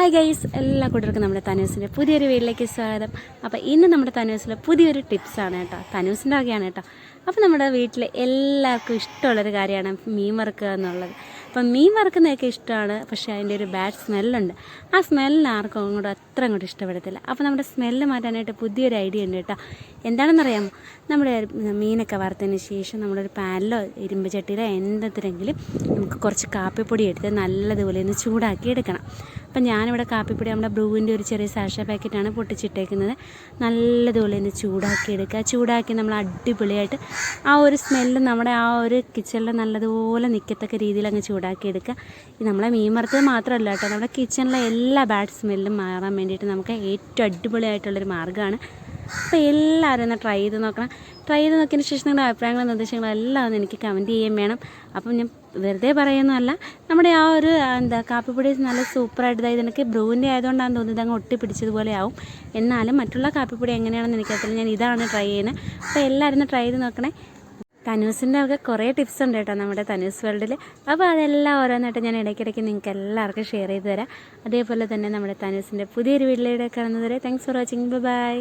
Hi guys എല്ലാ കൂട്ടർക്കും നമ്മുടെ തനൂസിന്റെ പുതിയൊരു വീട്ടിലേക്ക് സ്വാഗതം. അപ്പോൾ ഇന്ന് നമ്മുടെ തനൂസിലെ പുതിയൊരു ടിപ്സാണ് കേട്ടോ. തനൂസിന്റെ വകയാണ് കേട്ടോ. അപ്പോൾ നമ്മുടെ വീട്ടിൽ എല്ലാവർക്കും ഇഷ്ടമുള്ളൊരു കാര്യമാണ് മീൻ വറുക്കുക എന്നുള്ളത്. അപ്പം മീൻ വറുക്കുന്നതൊക്കെ ഇഷ്ടമാണ് പക്ഷേ അതിന്റെ ഒരു ബാഡ് സ്മെല്ലുണ്ട് ആ സ്മെല്ലിന് ആർക്കും അങ്ങോട്ട് അത്ര അങ്ങോട്ട് ഇഷ്ടപ്പെടത്തില്ല. അപ്പോൾ നമ്മുടെ സ്മെല്ല് മാറ്റാനായിട്ട് പുതിയൊരു ഐഡിയ ഉണ്ട് കേട്ടോ. എന്താണെന്നറിയാമോ? നമ്മുടെ മീനൊക്കെ വറുത്തതിന് ശേഷം നമ്മളൊരു പാനിലോ ഇരുമ്പ് ചട്ടിയിലോ എന്തെങ്കിലും നമുക്ക് കുറച്ച് കാപ്പിപ്പൊടി എടുത്ത് നല്ലതുപോലെ ഒന്ന് ചൂടാക്കി എടുക്കണം അപ്പം ഞാനിവിടെ കാപ്പിപ്പൊടി നമ്മുടെ ബ്രൂവിന്റെ ഒരു ചെറിയ സാഷ പാക്കറ്റാണ് പൊട്ടിച്ചിട്ടേക്കുന്നത്. നല്ലതുപോലെ ഒന്ന് ചൂടാക്കി എടുക്കുക ചൂടാക്കി നമ്മൾ അടിപൊളിയായിട്ട് ആ ഒരു സ്മെല്ല് നമ്മുടെ ആ ഒരു കിച്ചണിൽ നല്ലതുപോലെ നിൽക്കത്തക്ക രീതിയിൽ അങ്ങ് ചൂടാക്കി എടുക്കുക നമ്മളെ മീൻ വറുത്തത് മാത്രമല്ല കേട്ടോ നമ്മുടെ കിച്ചണിലെ എല്ലാ ബാഡ് സ്മെല്ലും മാറാൻ വേണ്ടിയിട്ട് നമുക്ക് ഏറ്റവും അടിപൊളിയായിട്ടുള്ളൊരു മാർഗമാണ്. അപ്പോൾ എല്ലാവരും ഒന്ന് ട്രൈ ചെയ്ത് നോക്കണം. ട്രൈ ചെയ്ത് നോക്കിയതിന് ശേഷം നിങ്ങളുടെ അഭിപ്രായങ്ങളും നിർദ്ദേശങ്ങളും എല്ലാം ഒന്ന് എനിക്ക് കമന്റ് ചെയ്യുകയും വേണം. അപ്പം ഞാൻ വെറുതെ പറയുന്നതല്ല. നമ്മുടെ ആ ഒരു എന്താ കാപ്പിപ്പൊടി നല്ല സൂപ്പറായിട്ട് ഇതായത് എനിക്ക് ബ്രൂവിന്റെ ആയതുകൊണ്ടാണ് തോന്നുന്നത് അങ്ങ് ഒട്ടി പിടിച്ചതുപോലെ ആവും. എന്നാലും മറ്റുള്ള കാപ്പിപ്പൊടി എങ്ങനെയാണെന്ന് എനിക്കറിയില്ല ഞാൻ ഇതാണ് ട്രൈ ചെയ്യുന്നത്. അപ്പോൾ എല്ലാവരും ട്രൈ ചെയ്ത് നോക്കണേ. തനൂസിന്റെ ഒക്കെ കുറേ ടിപ്സ് ഉണ്ട് കേട്ടോ നമ്മുടെ തനൂസ് വേൾഡിൽ അപ്പോൾ അതെല്ലാം ഓരോന്നായിട്ട് ഞാൻ ഇടയ്ക്കിടയ്ക്ക് നിങ്ങൾക്ക് എല്ലാവർക്കും ഷെയർ ചെയ്ത് തരാം. അതേപോലെ തന്നെ നമ്മുടെ തനൂസിന്റെ പുതിയൊരു വീട്ടിലേക്ക് കാണുന്നത് വരെ. Thanks for watching bye